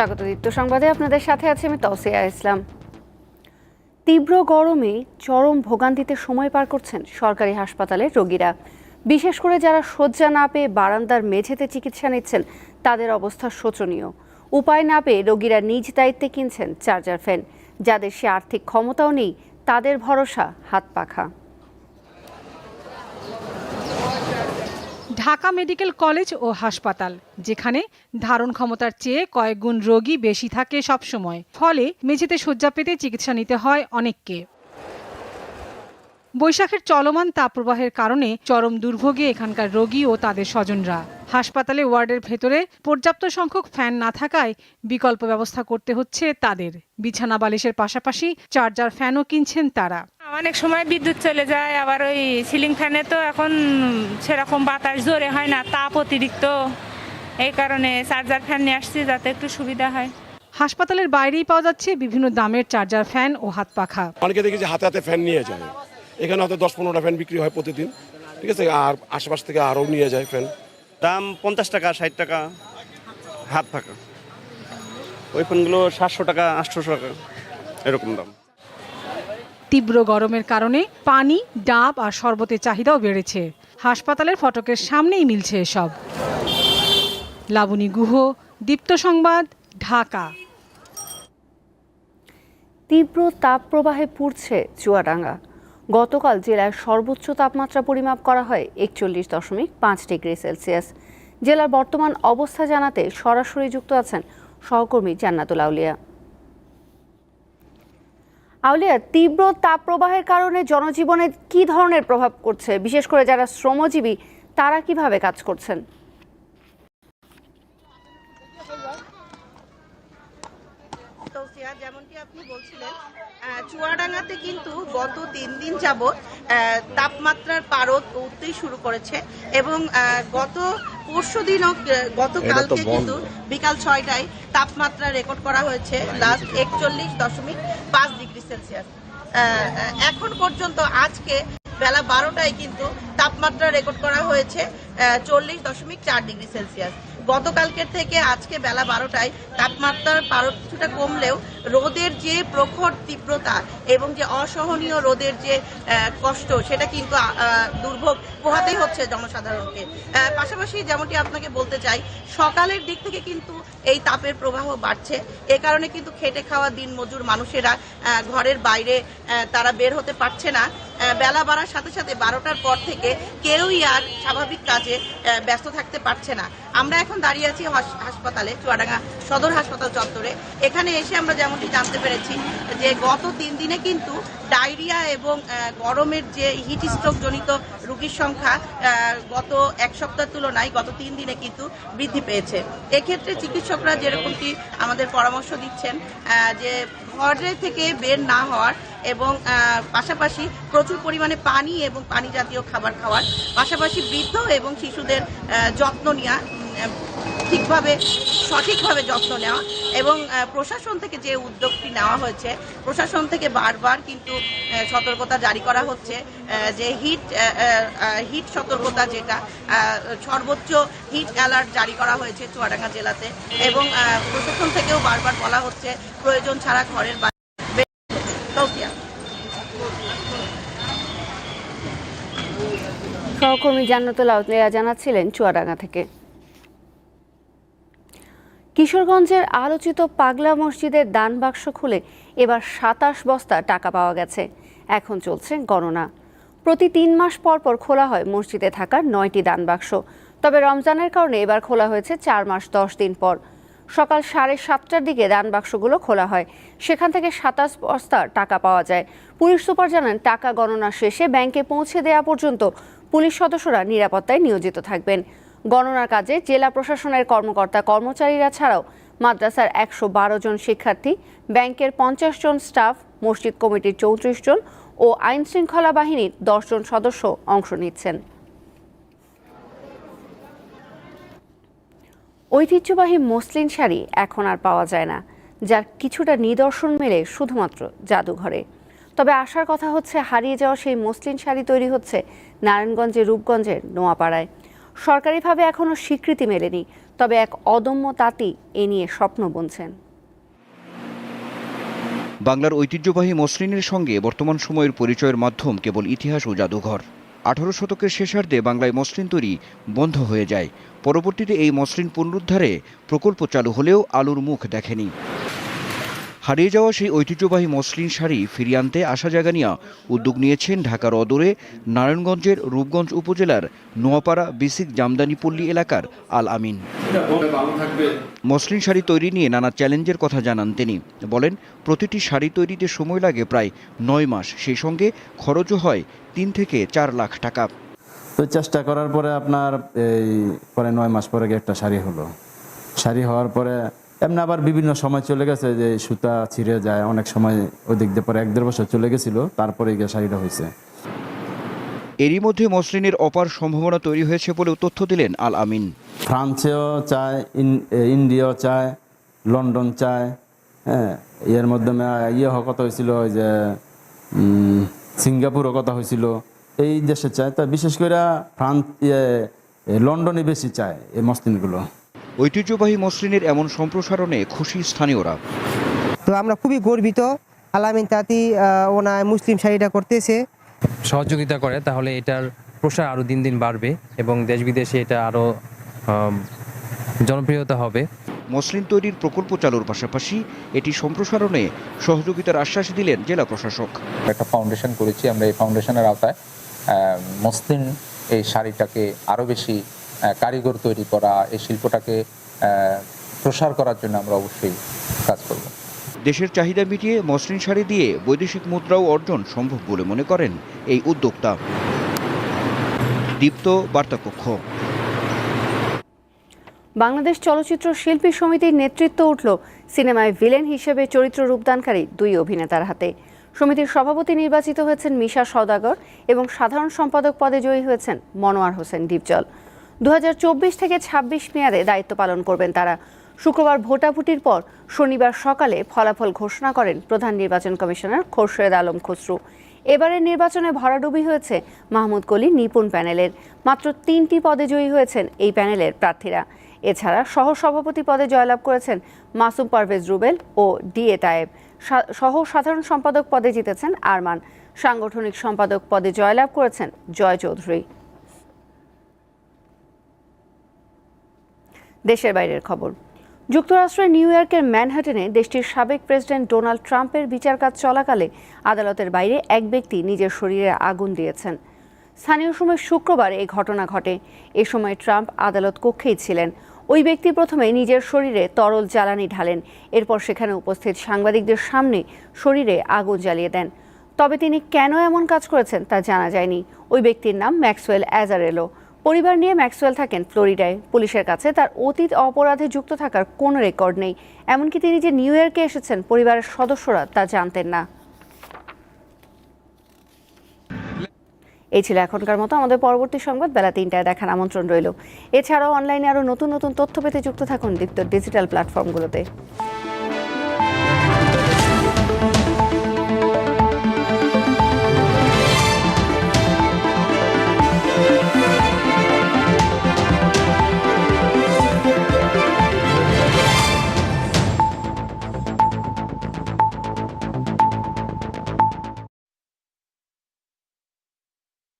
স্বাগত দীপ্ত সংবাদে। আপনাদের সাথে আছে আমি তসিয়া ইসলাম। তীব্র গরমে চরম ভোগান্তিতে সময় পার করছেন সরকারি হাসপাতালের রোগীরা। বিশেষ করে যারা শয্যা না পেয়ে বারান্দার মেঝেতে চিকিৎসা নিচ্ছেন, তাদের অবস্থা শোচনীয়। উপায় না পেয়ে রোগীরা নিজ দায়িত্বে কিনছেন চার্জার ফ্যান। যাদের সে আর্থিক ক্ষমতাও নেই, তাদের ভরসা হাত পাখা। ঢাকা মেডিকেল কলেজ ও হাসপাতাল, যেখানে ধারণ ক্ষমতার চেয়ে কয়েক গুণ রোগী বেশি থাকে সবসময়। ফলে মেঝেতে শয্যা পেতে চিকিৎসা নিতে হয় অনেককে। বৈশাখের চলমান তাপপ্রবাহের কারণে চরম দুর্ভোগে এখানকার রোগী ও তাদের স্বজনরা। হাসপাতালে ওয়ার্ডের ভেতরে পর্যাপ্ত সংখ্যক ফ্যান না থাকায় বিকল্প ব্যবস্থা করতে হচ্ছে তাদের। বিছানা বালিশের পাশাপাশি চার্জার ফ্যানও কিনছেন তারা। অনেক সময় বিদ্যুৎ চলে যায় আবার ওই সিলিং ফ্যানে তো এখন সেরকম বাতাস জোরে হয় না তাপ অতিরিক্ত। এই কারণে চার্জার ফ্যান নিয়ে আসছি যাতে একটু সুবিধা হয়। হাসপাতালের বাইরেই পাওয়া যাচ্ছে বিভিন্ন দামের চার্জার ফ্যান ও হাত পাখা। অনেকে দেখি যে হাতে হাতে ফ্যান নিয়ে যায়। এখানে হয়তো দশ পনেরোটা ফ্যান বিক্রি হয় প্রতিদিন ঠিক আছে? আর আশেপাশ থেকে আরও নিয়ে যায় ফ্যান দাম পঞ্চাশ টাকা ষাট টাকা হাত পাখা। ওই ফোনগুলো সাতশো টাকা আটশোশো টাকা এরকম দাম। তীব্র গরমের কারণে পানি, ডাব আর শরবতের চাহিদাও বেড়েছে। হাসপাতালের ফটকের সামনেই মিলছে এসব। লাবণী গুহ, দীপ্ত সংবাদ, ঢাকা। তীব্র তাপপ্রবাহে পুড়ছে চুয়াডাঙ্গা। গতকাল জেলার সর্বোচ্চ তাপমাত্রা পরিমাপ করা হয় একচল্লিশ দশমিক পাঁচ ডিগ্রি সেলসিয়াস। জেলার বর্তমান অবস্থা জানাতে সরাসরি যুক্ত আছেন সহকর্মী জান্নাতুল আউলিয়া। আউলিয়া, তীব্র তাপপ্রবাহের কারণে জনজীবনে কি ধরনের প্রভাব করছে? বিশেষ করে যারা শ্রমজীবী, তারা কীভাবে কাজ করছেন? যেমনটি আপনি বলছিলেন চুয়াডাঙ্গাতে কিন্তু গত তিন দিন যাবৎ তাপমাত্রার পারদ উঠতেই শুরু করেছে এবং গত পরশু দিনও গতকালকে কিন্তু বিকাল ছয়টায় তাপমাত্রা রেকর্ড করা হয়েছে লাস্ট একচল্লিশ দশমিক পাঁচ ডিগ্রি সেলসিয়াস। আহ, এখন পর্যন্ত আজকে বেলা বারোটায় কিন্তু তাপমাত্রা রেকর্ড করা হয়েছে চল্লিশ দশমিক চার ডিগ্রি সেলসিয়াস। গতকালকের থেকে আজকে বেলা বারোটায় তাপমাত্রার পারদ কিছুটা কমলেও রোদের যে প্রখর তীব্রতা এবং যে অসহনীয় রোদের যে কষ্ট, সেটা কিন্তু দুর্ভোগ পোহাতেই হচ্ছে জনসাধারণকে। পাশাপাশি যেমনটি আপনাকে বলতে চাই, সকালের দিক থেকে কিন্তু এই তাপের প্রবাহ বাড়ছে। এ কারণে কিন্তু খেটে খাওয়া দিন মজুর মানুষেরা ঘরের বাইরে তারা বের হতে পারছে না। বেলা বাড়ার সাথে সাথে বারোটার পর থেকে কেউই আর স্বাভাবিক কাজে ব্যস্ত থাকতে পারছে না। আমরা এখন দাঁড়িয়ে আছি হাস- হাসপাতালে, চুয়াডাঙ্গা সদর হাসপাতাল চত্বরে। এখানে এসে আমরা যেমনটি জানতে পেরেছি যে গত তিন দিনে কিন্তু ডায়রিয়া এবং গরমের যে হিট স্ট্রোক জনিত রোগীর সংখ্যা গত এক সপ্তাহের তুলনায় গত তিন দিনে কিন্তু বৃদ্ধি পেয়েছে। এক্ষেত্রে চিকিৎসকরা যেরকমটি আমাদের পরামর্শ দিচ্ছেন যে ঘরে থেকে বের না হওয়ার এবং পাশাপাশি প্রচুর পরিমাণে পানি এবং পানি জাতীয় খাবার খাওয়ার, পাশাপাশি বৃদ্ধ এবং শিশুদের যত্ন নেওয়া ঠিকভাবে, সঠিকভাবে যত্ন নেওয়া এবং প্রশাসন থেকে যে উদ্যোগটি নেওয়া হয়েছে, প্রশাসন থেকে বারবার কিন্তু সতর্কতা জারি করা হচ্ছে যে হিট হিট সতর্কতা যেটা সর্বোচ্চ হিট অ্যালার্ট জারি করা হয়েছে চুয়াডাঙ্গা জেলাতে এবং প্রশাসন থেকেও বারবার বলা হচ্ছে, প্রয়োজন ছাড়া ঘরের বাইরে তৌফিয়া সহকর্মী জান্নাতুল আউলিয়া জানাচ্ছিলেন চুয়াডাঙ্গা থেকে। কিশোরগঞ্জের আলোচিত পাগলা মসজিদের দান বাক্স খুলে এবার সাতাশ বস্তা টাকা পাওয়া গেছে। এখন চলছে গণনা। প্রতি তিন মাস পর পর খোলা হয় মসজিদে থাকা নয়টি দান বাক্স। তবে রমজানের কারণে এবার খোলা হয়েছে চার মাস দশ দিন পর। সকাল সাড়ে সাতটার দিকে দান বাক্সগুলো খোলা হয়। সেখান থেকে সাতাশ বস্তা টাকা পাওয়া যায়। পুলিশ সুপার জানান, টাকা গণনা শেষে ব্যাংকে পৌঁছে দেওয়া পর্যন্ত পুলিশ সদস্যরা নিরাপত্তায় নিয়োজিত থাকবেন। গণনার কাজে জেলা প্রশাসনের কর্মকর্তা কর্মচারীরা ছাড়াও মাদ্রাসার একশো বারো জন শিক্ষার্থী, ব্যাংকের পঞ্চাশ জন স্টাফ, মসজিদ কমিটির চৌত্রিশ জন ও আইন শৃঙ্খলা বাহিনীর দশ জন সদস্য অংশ নিচ্ছেন। ঐতিহ্যবাহী মসলিন শাড়ি এখন আর পাওয়া যায় না যার কিছুটা নিদর্শন মেলে শুধুমাত্র জাদুঘরে। তবে আসার কথা হচ্ছে, হারিয়ে যাওয়া সেই মসলিন শাড়ি তৈরি হচ্ছে নারায়ণগঞ্জের রূপগঞ্জের নোয়াপাড়ায়। সরকারিভাবে এখনও স্বীকৃতি মেলেনি, তবে এক অদম্য তাঁতি এ নিয়ে স্বপ্ন বুনছেন। বাংলার ঐতিহ্যবাহী মসলিনের সঙ্গে বর্তমান সময়ের পরিচয়ের মাধ্যম কেবল ইতিহাস ও জাদুঘর। আঠারো শতকের শেষার্ধে বাংলায় মসলিন তৈরি বন্ধ হয়ে যায়। পরবর্তীতে এই মসলিন পুনরুদ্ধারে প্রকল্প চালু হলেও আলুর মুখ দেখেনি। হারিয়ে যাওয়া সেই ঐতিহ্যবাহী মসলিন শাড়ি ফিরিয়ে আনতে আশা জাগানিয়া উদ্যোগ নিয়েছেন ঢাকার অদূরে নারায়ণগঞ্জের রূপগঞ্জ উপজেলার নোয়াপাড়া, বিসিক, জামদানিপল্লী এলাকার আল আমিন। মসলিন শাড়ি তৈরি নিয়ে নানা চ্যালেঞ্জের কথা জানান তিনি। বলেন, প্রতিটি শাড়ি তৈরিতে সময় লাগে প্রায় নয় মাস। সেই সঙ্গে খরচও হয় তিন থেকে চার লাখ টাকা। তো চেষ্টা করার পরে আপনার এই পরে নয় মাস পরে একটা শাড়ি হলো। শাড়ি হওয়ার পরে এমনি আবার বিভিন্ন সময় চলে গেছে যে সুতা ছিঁড়ে যায় অনেক সময় ওই দিক দিয়ে পরে এক দেড় বছর চলে গেছিল তারপরে গিয়ে শাড়িটা হয়েছে। এরই মধ্যে মসলিনের অপার সম্ভাবনা তৈরি হয়েছে বলেও তথ্য দিলেন আল আমিন। ফ্রান্সেও চায় ইন- ইন্ডিয়াও চায় লন্ডন চায় হ্যাঁ এর মাধ্যমে ইয়ে কথা হয়েছিল ওই যে সিঙ্গাপুরও কথা হয়েছিল। এই দেশে চায় তা বিশেষ করে ফ্রান্স ইয়ে লন্ডনে বেশি চায় এই মসলিনগুলো। ঐতিহ্যবাহী মসলিনের এমন সম্প্রসারণে খুশি স্থানীয়রা। তো আমরা খুবই গর্বিত। আলামিন তাঁতি ওনায় মুসলিম শাড়িটা করতেছে। সহযোগিতা করে তাহলে এটার প্রসার আরও দিন দিন বাড়বে এবং দেশ বিদেশে এটা আরও জনপ্রিয়তা হবে। মসলিন তৈরির প্রকল্প চালুর পাশাপাশি এটি সম্প্রসারণে সহযোগিতার আশ্বাস দিলেন জেলা প্রশাসক। একটা ফাউন্ডেশন করেছি আমরা এই ফাউন্ডেশনের আওতায়। আহ, মসলিন এই শাড়িটাকে আরও বেশি কারিগর তৈরি করা এই শিল্পটাকে আহ, প্রসার করার জন্য আমরা অবশ্যই কাজ করব। দেশের চাহিদা মিটিয়ে মসৃণ শাড়ি দিয়ে বৈদেশিক মুদ্রাও অর্জন সম্ভব বলে মনে করেন এই উদ্যোক্তা। দীপ্ত বার্তাকক্ষ। বাংলাদেশ চলচ্চিত্র শিল্পী সমিতির নেতৃত্ব উঠল সিনেমায় ভিলেন হিসেবে চরিত্র রূপদানকারী দুই অভিনেতার হাতে। সমিতির সভাপতি নির্বাচিত হয়েছেন মিশা সওদাগর এবং সাধারণ সম্পাদক পদে জয়ী হয়েছেন মনোয়ার হোসেন ডিপজল দু হাজার চব্বিশ থেকে ২৬ মেয়াদে দায়িত্ব পালন করবেন তারা। শুক্রবার ভোটাভুটির পর শনিবার সকালে ফলাফল ঘোষণা করেন প্রধান নির্বাচন কমিশনার খোরশেদ আলম খসরু। এবারের নির্বাচনে ভরাডুবি হয়েছে মাহমুদ কলি নিপুণ প্যানেলের। মাত্র তিনটি পদে জয়ী হয়েছেন এই প্যানেলের প্রার্থীরা। এছাড়া সহসভাপতি পদে জয়লাভ করেছেন মাসুম পারভেজ রুবেল ও ডিএ তায়েব। সহ সাধারণ সম্পাদক পদে জিতেছেন আরমান। সাংগঠনিক সম্পাদক পদে জয়লাভ করেছেন জয় চৌধুরী। দেশের বাইরের খবর। যুক্তরাষ্ট্রের নিউ ইয়র্কের ম্যানহাটনে দেশটির সাবেক প্রেসিডেন্ট ডোনাল্ড ট্রাম্পের বিচার কাজ চলাকালে আদালতের বাইরে এক ব্যক্তি নিজের শরীরে আগুন দিয়েছেন। স্থানীয় সময় শুক্রবার এই ঘটনা ঘটে। এ সময় ট্রাম্প আদালত কক্ষেই ছিলেন। ওই ব্যক্তি প্রথমে নিজের শরীরে তরল জ্বালানি ঢালেন। এরপর সেখানে উপস্থিত সাংবাদিকদের সামনে শরীরে আগুন জ্বালিয়ে দেন। তবে তিনি কেন এমন কাজ করেছেন তা জানা যায়নি। ওই ব্যক্তির নাম ম্যাক্সওয়েল অ্যাজারেলো। পরিবার নিয়ে ম্যাক্সওয়েল থাকেন ফ্লোরিডায়। পুলিশের কাছে তার অতীত অপরাধে যুক্ত থাকার কোনো রেকর্ড নেই। এমনকি তিনি যে নিউ ইয়র্কে এসেছেন, পরিবারের সদস্যরা তা জানতেন না। এই ছিল এখনকার মতো। আমাদের পরবর্তী সংবাদ বেলা তিনটায় দেখার আমন্ত্রণ রইল। এছাড়াও অনলাইনে আরও নতুন নতুন তথ্য পেতে যুক্ত থাকুন দীপ্ত ডিজিটাল প্ল্যাটফর্মগুলোতে